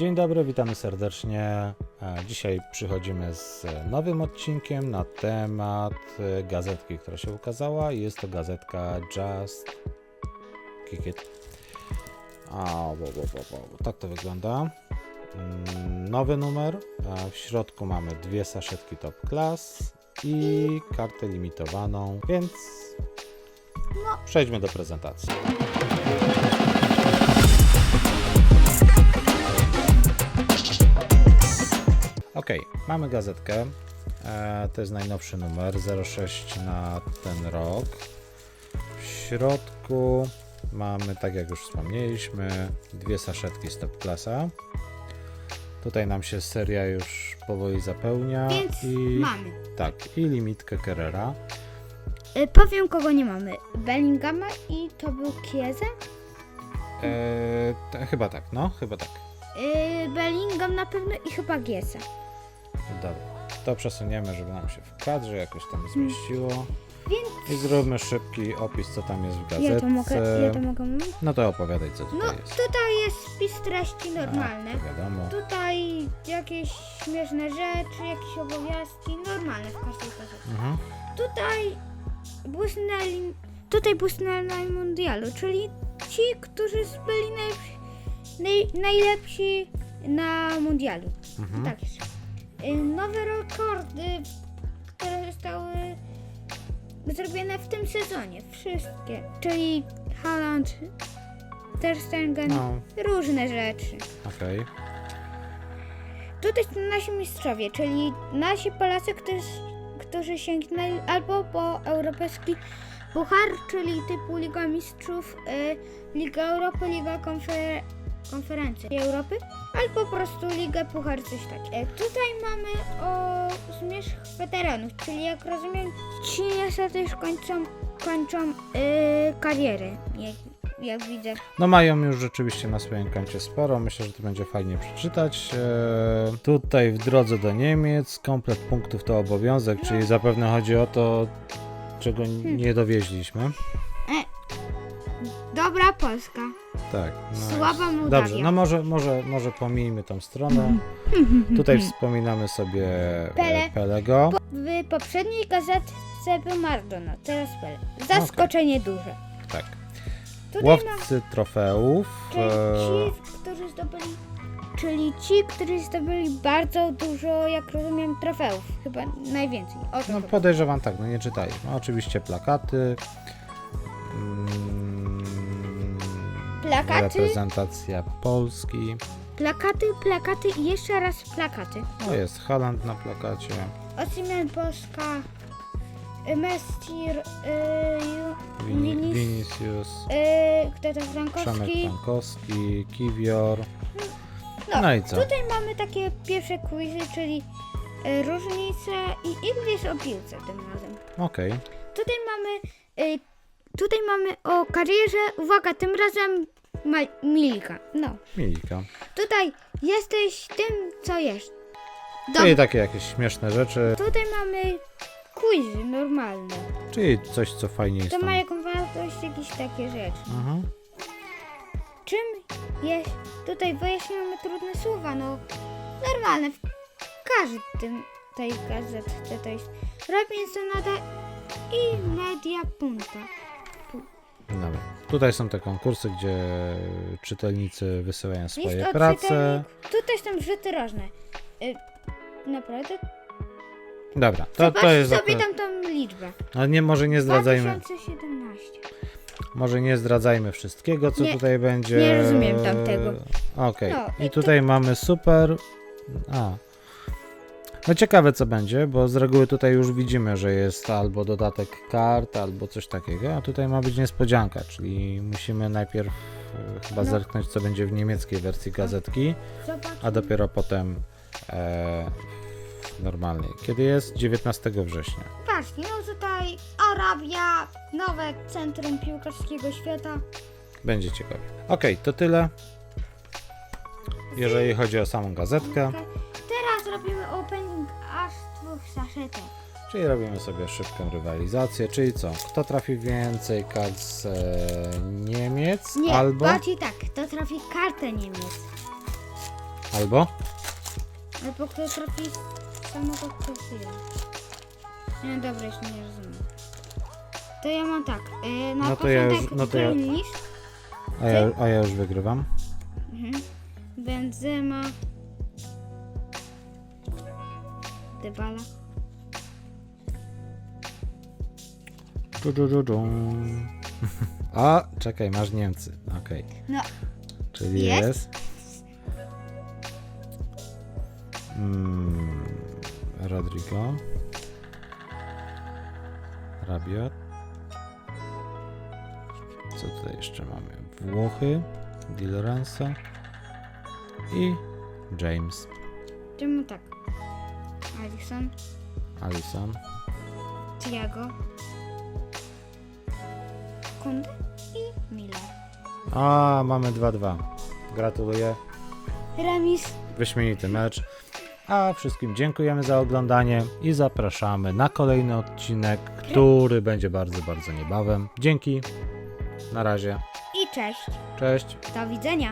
Dzień dobry, witamy serdecznie. E, Dzisiaj przychodzimy z nowym odcinkiem na temat e, gazetki, która się ukazała. Jest to gazetka Just Kick It. A, bo, bo, bo, bo. Tak to wygląda. Mm, Nowy numer. E, W środku mamy dwie saszetki Top Class i kartę limitowaną, więc przejdźmy do prezentacji. Ok, mamy gazetkę. E, to jest najnowszy numer 06 na ten rok. W środku mamy, tak jak już wspomnieliśmy, dwie saszetki Stop Klasa. Tutaj nam się seria już powoli zapełnia. Więc i mamy. tak, i limitkę Kerrera. Y, powiem kogo nie mamy. Bellingama i to był Kieze. E, t- chyba tak, no, chyba tak. Y, Bellingham na pewno i chyba Giesa. Dobra, to przesuniemy, żeby nam się w kadrze jakoś tam zmieściło. Więc I zróbmy szybki opis, co tam jest w gazetce. ja to mogę, ja to mogę mówić. No to opowiadaj, co tutaj No jest. tutaj jest spis treści normalne. A, wiadomo. Tutaj jakieś śmieszne rzeczy, jakieś obowiązki, normalne w każdej gazecie. Mhm. Tutaj błysnęli, tutaj błysnęli na mundialu, czyli ci, którzy byli najlepsi, naj, najlepsi na mundialu. Mhm. Tak jest. Y, Nowe rekordy, które zostały zrobione w tym sezonie. Wszystkie. Czyli Haaland, Ter Stegen, No, różne rzeczy. okej. Tutaj są nasi mistrzowie, czyli nasi Polacy, którzy, którzy sięgnęli albo po europejski puchar, czyli typu Liga Mistrzów, y, Liga Europy, Liga Konfer- Konferencji Europy, albo po prostu Ligę Puchar, coś takiego. Y, tutaj mamy o zmierzch weteranów, czyli jak rozumiem, ci niestety już kończą, kończą y, karierę, jak, jak widzę. No mają już rzeczywiście na swoim koncie sporo. Myślę, że to będzie fajnie przeczytać. Eee, tutaj w drodze do Niemiec komplet punktów to obowiązek, czyli zapewne chodzi o to, czego Hmm. nie dowieźliśmy. Dobra Polska. Tak. No Słaba Mołdawia. Dobrze, no może, może, może pomijmy tą stronę. Tutaj wspominamy sobie Pele. Pele. Pelego. W poprzedniej gazetce był Maradona, teraz Pele. Zaskoczenie duże. Tak. Tutaj ma Łowcy trofeów. czyli eee, ci, którzy zdobyli, czyli ci, którzy zdobyli bardzo dużo, jak rozumiem, trofeów. Chyba najwięcej. O to No chodzi. podejrzewam tak, no nie czytaliśmy. No, oczywiście plakaty. Plakaty, Reprezentacja Polski. plakaty, plakaty i jeszcze raz plakaty. O jest Haland na plakacie. Osimhen Polska, y, Messi, y, Vinis- Vinicius. y, kto to Przemek Frankowski. Frankowski. Kiwior. No, No i co? Tutaj mamy takie pierwsze quizy, czyli y, różnice i English o piłce tym razem. Okej. Tutaj mamy, y, tutaj mamy o karierze, uwaga, tym razem Ma- Milika. No, Milika. tutaj jesteś tym, co jest. Czyli takie jakieś śmieszne rzeczy. tutaj mamy quizy normalne. Czyli coś, co fajnie jest To tam. ma jakąś wartość, jakieś takie rzeczy. Mhm. Czym jest, tutaj wyjaśniamy trudne słowa, no normalne, w każdym tej gazetce to jest Robinson i Media Punta. Dobra. Tutaj są te konkursy, gdzie czytelnicy wysyłają swoje List prace. Tutaj są rzuty rożne. Y, naprawdę? Dobra, to, Zobacz to jest. sobie akurat- tam tą liczbę. Ale nie, może nie zdradzajmy. 2017. Może nie zdradzajmy wszystkiego, co Nie, tutaj będzie. nie rozumiem tamtego. Okej. No, I i tutaj mamy super. A. No ciekawe co będzie, bo z reguły tutaj już widzimy, że jest albo dodatek kart, albo coś takiego, a tutaj ma być niespodzianka, czyli musimy najpierw e, chyba No. zerknąć co będzie w niemieckiej wersji gazetki, Zobacz. a dopiero potem e, w normalnej. Kiedy jest? 19 września. Patrzcie, no tutaj Arabia, nowe centrum piłkarskiego świata. Będzie ciekawie. Okej, to tyle. Jeżeli chodzi o samą gazetkę, Teraz robimy opening aż dwóch saszetek. czyli robimy sobie szybką rywalizację, czyli co? Kto trafi więcej kart z e, Niemiec Nie, albo... bardziej tak, to trafi kartę Niemiec. Albo? Albo kto trafi samochód trafiła. Nie, dobra, jeszcze nie rozumiem. To ja mam tak. Yy, na No to ja początek już- no to ja- Grealish, A ja, a ja już wygrywam. mhm. Benzema. Dybala. Du, du, du, du. A, czekaj, masz Niemcy. Okej. No, Czyli Jest. jest. Mm, Rodrigo. Rabiot. Co tutaj jeszcze mamy? Włochy. Di Lorenzo. I James. czemu tak? Alisson, Alisson. Thiago. Kunde i Miller. A, mamy 2-2. Gratuluję. Remis. Wyśmienity mecz. A wszystkim dziękujemy za oglądanie i zapraszamy na kolejny odcinek, który będzie bardzo, bardzo niebawem. Dzięki. Na razie. I cześć. Cześć. Do widzenia.